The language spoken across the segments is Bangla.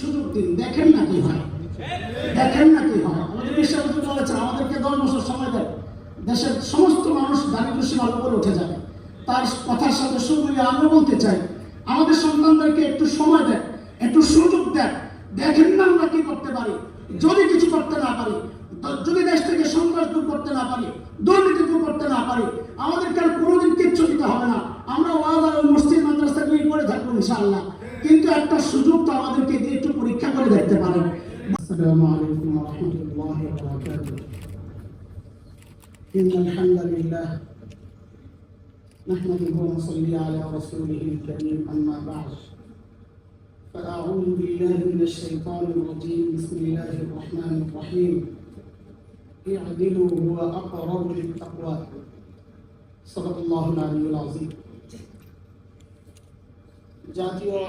সুযোগ দিন। দেখেন না কি হয়। দেখেন না কি হয়। আমাদের বিশ্বাসী বলেছেন আমাদেরকে দশ বছর সময় দেন দেশের সমস্ত মানুষ দারিদ্র সীমার উপরে উঠে যাবে। তার কথার সাথে সুর আমরা বলতে চাই, আমাদের সন্তানদেরকে একটু সময় দেন, একটু সুযোগ দেন। দেখেন না আমরা কি করতে পারি। যদি কিছু করতে না পারি যদি দেশ থেকে সন্ত্রাস দূর করতে না পারি, দুর্নীতি দূর করতে না পারি, আমাদেরকে আর কোনোদিন কিচ্ছু দিতে হবে না। আমরা ওয়াজ আর মসজিদ মাদ্রাসা করে থাকব ইনশাআল্লাহ। কিন্তু একটা সুযোগ তো আমাদেরকে দিয়ে একটু পরীক্ষা করে দেখতে পারেন আসসালামু আলাইকুম ওয়া রাহমাতুল্লাহি ওয়া বারাকাতুহু إن الحمد لله نحمده ونصلي على رسوله الكريم أما بعد فأعوذ بالله من الشيطان الرجيم بسم الله الرحمن الرحيم اعدلوا هو أقرب للتقوى صدق الله العلي العظيم জাতীয়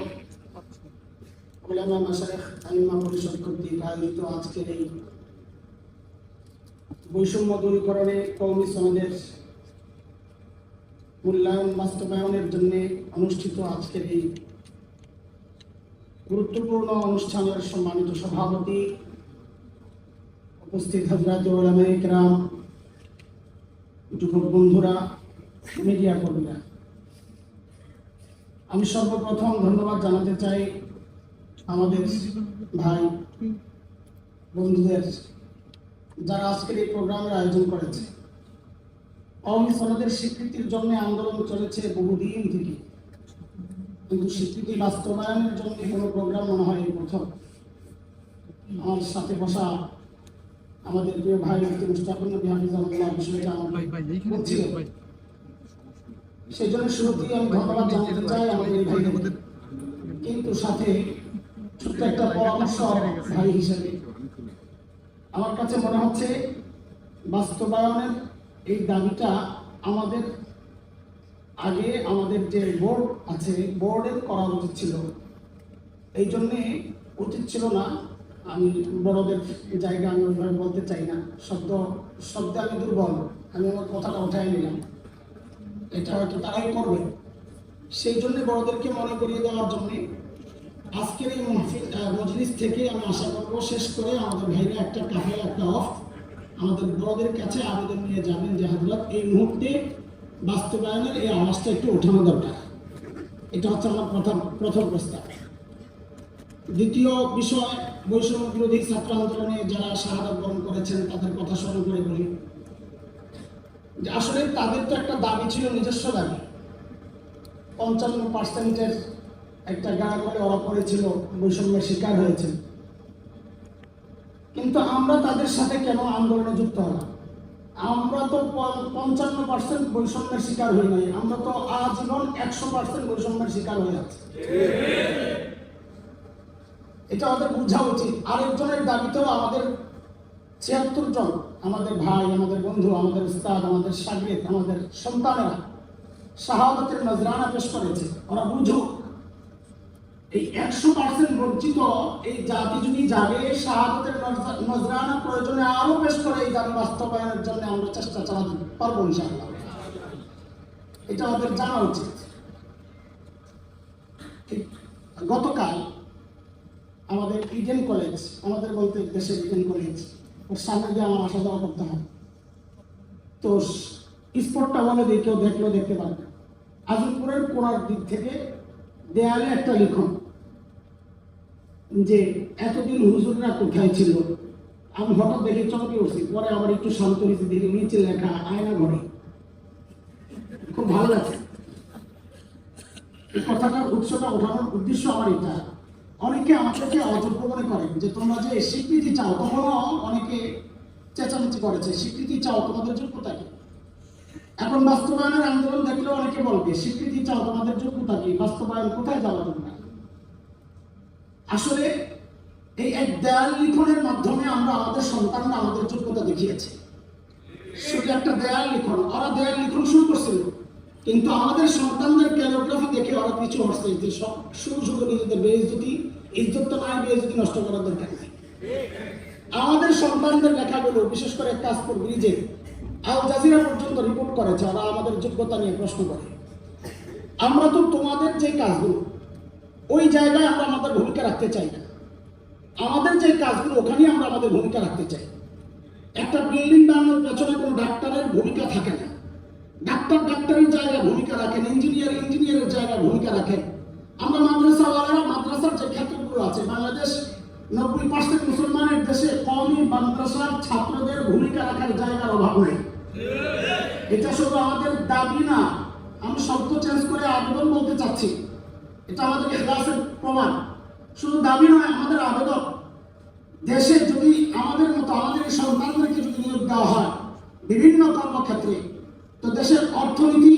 পরিষদ কর্তৃক আয়োজিত আজকের এই বৈষম্য দূরীকরণে কৌমি সমাজের মূল্যায়ন বাস্তবায়নের জন্য অনুষ্ঠিত আজকের এই গুরুত্বপূর্ণ অনুষ্ঠানের সম্মানিত সভাপতি উপস্থিত হজরত যুবক বন্ধুরা মিডিয়া কর্মীরা। আমি সর্বপ্রথম ধন্যবাদ জানাতে চাই আমাদের ভাই বন্ধুদের যারা আজকের এই প্রোগ্রামের আয়োজন করেছে। আওয়ামী সনদের স্বীকৃতির জন্য আন্দোলন চলেছে বহুদিন থেকে। কিন্তু স্বীকৃতি বাস্তবায়নের জন্য কোনো প্রোগ্রাম মনে হয় এই প্রথম আমার সাথে বসা আমাদের প্রিয় ভাই মুফতি মুস্তাফুর নবী হাফিজাহুল্লাহ বিষয়টা আমার। সেই জন্য শুরুতেই আমি ধন্যবাদ জানাতে চাই আমাদের কিন্তু সাথে একটা পরামর্শ ভাই হিসেবে। আমার কাছে মনে হচ্ছে বাস্তবায়নের এই দাবিটা আমাদের আগে আমাদের যে বোর্ড আছে বোর্ডের করা উচিত ছিল। এই জন্যে উচিত ছিল না, আমি বড়দের জায়গা আমি ওইভাবে বলতে চাই না। শব্দ, শব্দে আমি দুর্বল, আমি আমার কথাটা উঠাই নিলাম। এটা হয়তো তারাই করবে। সেই জন্য বড়দেরকে মনে করিয়ে দেওয়ার জন্যে আজকের এই মজলিস থেকে আমি আশা করব শেষ করে আমাদের ভাইরা একটা কাফে একটা অফ আমাদের বড়দের কাছে আবেদন নিয়ে যাবেন যে, হাজরত, এই মুহূর্তে বাস্তবায়নের এই আওয়াজটা একটু ওঠানো দরকার। এটা হচ্ছে আমার প্রথম প্রথম প্রস্তাব। দ্বিতীয় বিষয় বৈষম্য বিরোধী ছাত্র আন্দোলনে যারা শাহাদত বরণ করেছেন, তাদের কথা স্মরণ করে বলি। আসলে তাদের তো একটা দাবি ছিল নিজস্ব দাবি। পঞ্চান্ন পার্সেন্টের একটা গাড়া করে ওরা করেছিল, বৈষম্যের শিকার হয়েছে। কিন্তু আমরা তাদের সাথে কেন আন্দোলনে যুক্ত হলাম? আমরা তো পঞ্চান্ন পার্সেন্ট বৈষম্যের শিকার হই নাই, আমরা তো আজীবন একশো পার্সেন্ট বৈষম্যের শিকার হয়ে আছি। এটা আমাদের বোঝা উচিত। আরেকজনের দাবিতেও আমাদের ছিয়াত্তর জন, আমাদের ভাই, আমাদের বন্ধু, আমাদের উস্তাদ, আমাদের সাগরিদ, আমাদের সন্তানেরা শাহাদতের নজরানা পেশ করেছে। ওরা বুঝুক। এই একশো পার্সেন্ট বঞ্চিত এই জাতি যদি জাগে, শাহাদতের নজরা- নজরানা প্রয়োজনে আরও পেশ করে এই দাবি বাস্তবায়নের জন্য আমরা চেষ্টা চালাতে পারব এটা আমাদের জানা উচিত। গতকাল আমাদের ইডেন কলেজ আমাদের বলতে দেশের ইডেন কলেজ ওর সামনে দিয়ে আমার আসা যাওয়া করতে হয়। তো স্পটটা বলে দিয়ে কেউ দেখলেও দেখতে পারবে আজিমপুরের কোনার দিক থেকে দেয়ালে একটা লিখন। যে এতদিন হুজুররা কোথায় ছিল? আমি হঠাৎ দেখে চমকে উঠছি। পরে আবার একটু শান্ত হয়েছি, দেখে নিচে লেখা আয়না ঘরে। খুব ভালো লাগছে। এই কথাটার উৎসটা ওঠানোর উদ্দেশ্য আমার এটা। অনেকে আমাদেরকে অযোগ্য মনে করেন যে তোমরা যে স্বীকৃতি চাও, তখনও অনেকে চেঁচামেচি করেছে স্বীকৃতি চাও তোমাদের যোগ্যতা কি? এখন বাস্তবায়নের আন্দোলন দেখলে অনেকে বলবে, স্বীকৃতি চাও তোমাদের যোগ্যতা কি? বাস্তবায়ন কোথায় যাওয়া তোমরা? আসলে এই এক দেয়াল লিখনের মাধ্যমে আমরা আমাদের সন্তানরা আমাদের যোগ্যতা দেখিয়েছি। শুধু একটা দেয়াল লিখন, ওরা দেয়াল লিখন শুরু করছিল। কিন্তু আমাদের সন্তানদের ক্যালোগ্রাফি দেখে ওরা পিছু হচ্ছে যে সব শুরু শুরু নিজেদের ইজ্জত তো নয় বেইজ্জতি নষ্ট করার দরকার নেই। আমাদের সন্তানদের লেখাগুলো, বিশেষ করে কাজপুর ব্রিজে, আল জাজিরা পর্যন্ত রিপোর্ট করেছে ওরা আমাদের যোগ্যতা নিয়ে প্রশ্ন করে। আমরা তো তোমাদের যে কাজগুলো ওই জায়গায় আমরা আমাদের ভূমিকা রাখতে চাই না। আমাদের যে কাজগুলো, ওখানেই আমরা আমাদের ভূমিকা রাখতে চাই। একটা বিল্ডিং বানানোর পেছনে কোনো ডাক্তারের ভূমিকা থাকে না। ডাক্তার ডাক্তারের জায়গায় ভূমিকা রাখেন ইঞ্জিনিয়ার ইঞ্জিনিয়ারের জায়গায় ভূমিকা রাখেন। আমরা মাদ্রাসাওয়ালারা, মাদ্রাসার যে ক্ষেত্রগুলো আছে, বাংলাদেশ নব্বই পার্সেন্ট মুসলমানের দেশে কমই মাদ্রাসার ছাত্রদের ভূমিকা রাখার জায়গার অভাব নেই। এটা শুধু আমাদের দাবি না, আমি শব্দ চেঞ্জ করে আবেদন বলতে চাচ্ছি। এটা আমাদের ক্লাসের প্রমাণ। শুধু দাবি নয়, আমাদের আবেদন দেশে যদি আমাদের মতো আমাদের এই সন্তানদেরকে যদি নিয়োগ দেওয়া হয় বিভিন্ন কর্মক্ষেত্রে, তো দেশের অর্থনীতি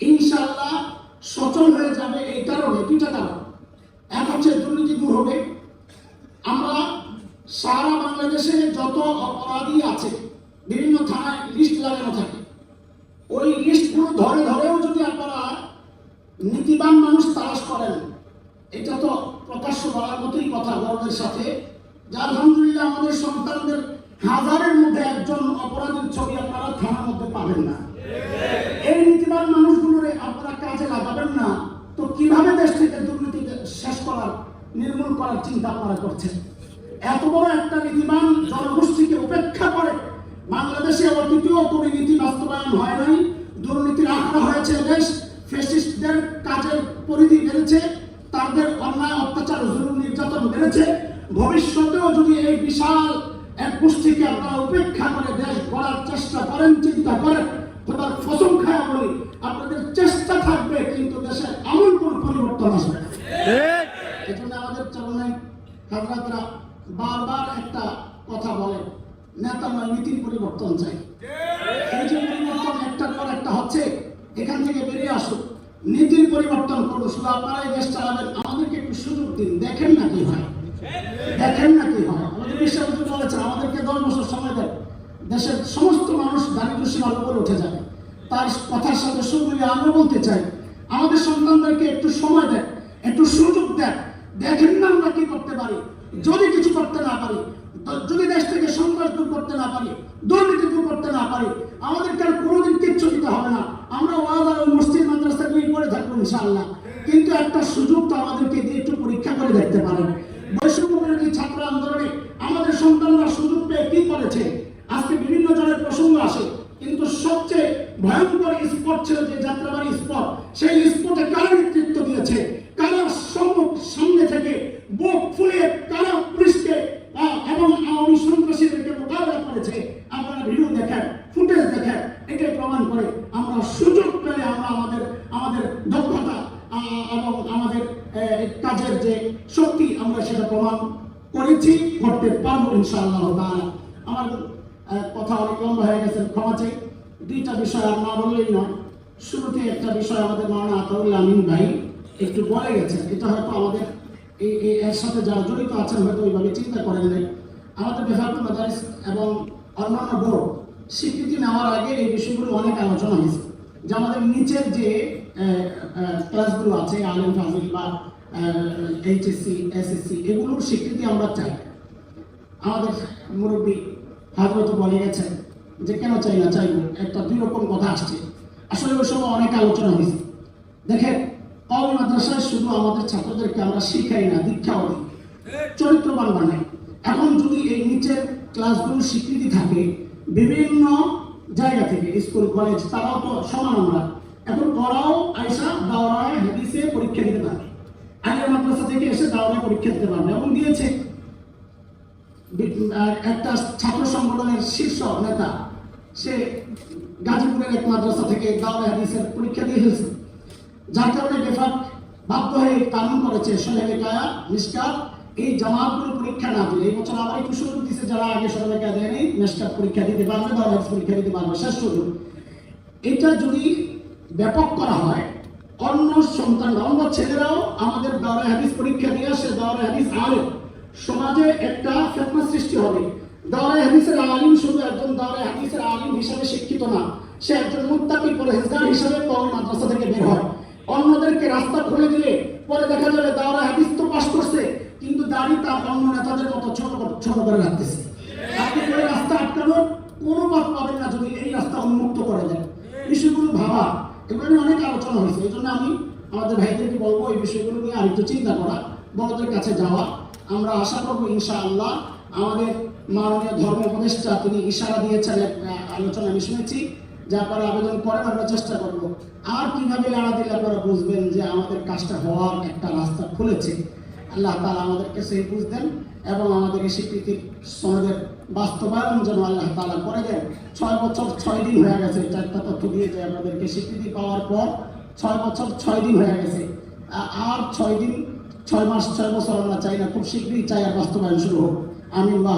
ইনশাল্লাহ সচল হয়ে যাবে এই কারণে দুইটা কারণ এক হচ্ছে দুর্নীতি দূর হবে আমরা সারা বাংলাদেশে যত অপরাধী আছে বিভিন্ন থানায় লিস্ট লাগানো থাকে ওই লিস্টগুলো ধরে ধরেও যদি আপনারা নীতিবান মানুষ তালাশ করেন এটা তো প্রকাশ্য বলার মতোই কথা গরমের সাথে, যে আলহামদুলিল্লাহ আমাদের সন্তানদের হাজারের মধ্যে একজন অপরাধীর ছবি আপনারা থানার মধ্যে পাবেন না। এই নীতিবান মানুষগুলোরে আপনারা কাজে লাগাবেন না। তো কীভাবে দেশ থেকে দুর্নীতি শেষ করার, নির্মূল করার চিন্তা আপনারা করছেন? এত বড় একটা নীতিবান জনগোষ্ঠীকে উপেক্ষা করে বাংলাদেশে অতীতেও কোনো নীতি বাস্তবায়ন হয় নাই দুর্নীতির আখড়া হয়েছে দেশ ফেসিস্টদের কাজের পরিধি বেড়েছে তাদের অন্যায় অত্যাচার জুলুম নির্যাতন বেড়েছে ভবিষ্যতেও যদি এই বিশাল এক গোষ্ঠীকে আপনারা উপেক্ষা করে দেশ গড়ার চেষ্টা করেন চিন্তা করেন খোদার ফসল খায়া বলি আপনাদের চেষ্টা থাকবে কিন্তু দেশের এমন কোন পরিবর্তন আসবে। এই জন্য আমাদের চরণে হাজরাতরা বারবার একটা কথা বলে নেতা নয় নীতির পরিবর্তন চাই। এই যে পরিবর্তন একটার পর একটা হচ্ছে এখান থেকে বেরিয়ে আসুক নীতির পরিবর্তন করব শুধু আপনারাই দেশ চালাবেন আমাদেরকে একটু সুযোগ দিন। দেখেন না কি হয়। দেখেন না কি হয়। আমাদের বিশ্বাসী বলেছেন আমাদেরকে দশ বছর সময় দেন। দেশের সমস্ত মানুষ দারিদ্র সীমার উপরে উঠে যাবে। তার কথার সাথে সঙ্গে আমরা বলতে চাই, আমাদের সন্তানদেরকে একটু সময় দেন, একটু সুযোগ দেন। দেখেন না আমরা কি করতে পারি। যদি কিছু করতে না পারি, যদি দেশ থেকে সন্ত্রাস দূর করতে না পারি, দুর্নীতি দূর করতে না পারি, আমাদেরকে আর কোনোদিন কিচ্ছু দিতে হবে না। আমরা ওয়াদা মসজিদ মাদ্রাসা করে থাকব ইনশাআল্লাহ কিন্তু একটা সুযোগ তো আমাদেরকে দিয়ে একটু পরীক্ষা করে দেখতে পারেন বৈষম্য বিরোধী ছাত্র আন্দোলনে আমাদের সন্তানরা সুযোগ পেয়ে কি করেছে আজকে বিভিন্ন জনের প্রসঙ্গ আসে কিন্তু সবচেয়ে ভয়ঙ্কর স্পট ছিল যে যাত্রাবাড়ি স্পট, সেই স্পটে কারা নেতৃত্ব দিয়েছে? কারা সম্মুখ সামনে থেকে বুক ফুলিয়ে কারা পুলিশকে এবং আওয়ামী সন্ত্রাসীদেরকে মোকাবেলা করেছে? আপনারা ভিডিও দেখেন, ফুটেজ দেখেন, এটাই প্রমাণ করে আমরা সুযোগ পেলে আমরা আমাদের আমাদের দক্ষতা এবং আমাদের কাজের যে শক্তি, আমরা সেটা প্রমাণ করেছি করতে পারব ইনশাআল্লাহ তাআলা। আমার কথা অনেক লম্বা হয়ে গেছে, ক্ষমা চাই। দুইটা বিষয় আর না বললেই নয়। শুরুতে একটা বিষয় আমাদের মাওলানা আতাউল্লাহ আমিন ভাই একটু বলে গেছেন, এটা হয়তো আমাদের এই এর সাথে যারা জড়িত আছেন হয়তো ওইভাবে চিন্তা করেন নাই। আমাদের বেফাকুল মাদারিস এবং অন্যান্য বোর্ড স্বীকৃতি নেওয়ার আগে এই বিষয়গুলো অনেক আলোচনা হয়েছে। যে আমাদের নিচের যে ক্লাসগুলো আছে, আলিম ফাজিল বা এইচএসসি, এসএসসি, এগুলোর স্বীকৃতি আমরা চাই। আমাদের মুরব্বী হাজরত বলে গেছেন যে, কেন চাই না? চাইব। একটা দুই রকম কথা আসছে। আসলে ওই সময় অনেক আলোচনা হয়েছে। দেখেন কওমি মাদ্রাসায় শুধু আমাদের ছাত্রদেরকে আমরা শিখাই না, দীক্ষাও দিই। চরিত্রবান বানাই এখন যদি এই নিচের ক্লাসগুলো স্বীকৃতি থাকে বিভিন্ন জায়গা থেকে, স্কুল, কলেজ, তারাও তো সমান আমরা। এখন ওরাও আয়সা দাওরায় হাদিসে পরীক্ষা দিতে পারে আগে মাদ্রাসা থেকে এসে দাওরায় পরীক্ষা দিতে পারবে। এবং দিয়েছে। একটা ছাত্র সংগঠনের শীর্ষ নেতা, সে গাজীপুরের এক মাদ্রাসা থেকে দাওরা হাদিসের পরীক্ষা দিয়ে ফেলছে। যার কারণে বেফাক বাধ্য হয়ে কানুন করেছে সোহেলে কায়া মিসকাত এই জামাতগুলো পরীক্ষা না দিলে, এই বছর আবার একটু সুযোগ দিচ্ছে যারা আগে সোহেলে কায়া দেয়নি মিসকাত পরীক্ষা দিতে পারবে হাদিস পরীক্ষা দিতে পারবে, শেষ সুযোগ। এটা যদি ব্যাপক করা হয়, অন্য সন্তান অন্য ছেলেরাও আমাদের দাওরা হাদিস পরীক্ষা দিয়ে আসে, দাওরা হাদিস আলেম। সমাজে একটা ফেতনা সৃষ্টি হবে। দাওরা হাদিসের আলিম শুধু একজন দাওরা হাদিসের আলিম হিসাবে শিক্ষিত না, সে একজন মুত্তাকি পরহেজগার হিসাবে কওমি মাদ্রাসা থেকে বের হয়। অন্যদেরকে রাস্তা খুলে দিলে পরে দেখা যাবে দাওরা হাদিস তো পাশ করছে, কিন্তু দাড়ি তার অন্য নেতাদের মতো ছোট ছোট করে রাখতেছে। আপনি ওই রাস্তা আটকানোর কোনো পথ পাবেন না যদি এই রাস্তা উন্মুক্ত করে দেন। বিষয়গুলো ভাবা, এগুলো অনেক আলোচনা হয়েছে। এই জন্য আমি আমাদের ভাইদেরকে বলব এই বিষয়গুলো নিয়ে আরেকটু চিন্তা করা, বড়দের কাছে যাওয়া। আমরা আশা করব ইনশাআল্লাহ আমাদের মাননীয় ধর্ম উপদেষ্টা তিনি ইশারা দিয়েছেন এক আহ, আলোচনা আমি শুনেছি যে পরে আবেদন করেন আমরা চেষ্টা করব। আর কীভাবে লাড়া দিলে আপনারা বুঝবেন যে আমাদের কাজটা হওয়ার একটা রাস্তা খুলেছে। আল্লাহ তালা আমাদেরকে সেই বুঝতেন এবং আমাদের এই স্বীকৃতির সনদের বাস্তবায়ন যেন আল্লাহ তালা করে দেন। ছয় বছর ছয় দিন হয়ে গেছে চারটা তথ্য দিয়ে যে আমাদেরকে স্বীকৃতি পাওয়ার পর ছয় বছর ছয় দিন হয়ে গেছে। আর ছয় দিন ছয় মাস ছয় বছর আমরা চাই না খুব শীঘ্রই চাই আর বাস্তবায়ন শুরু হোক। আমি আল্লাহ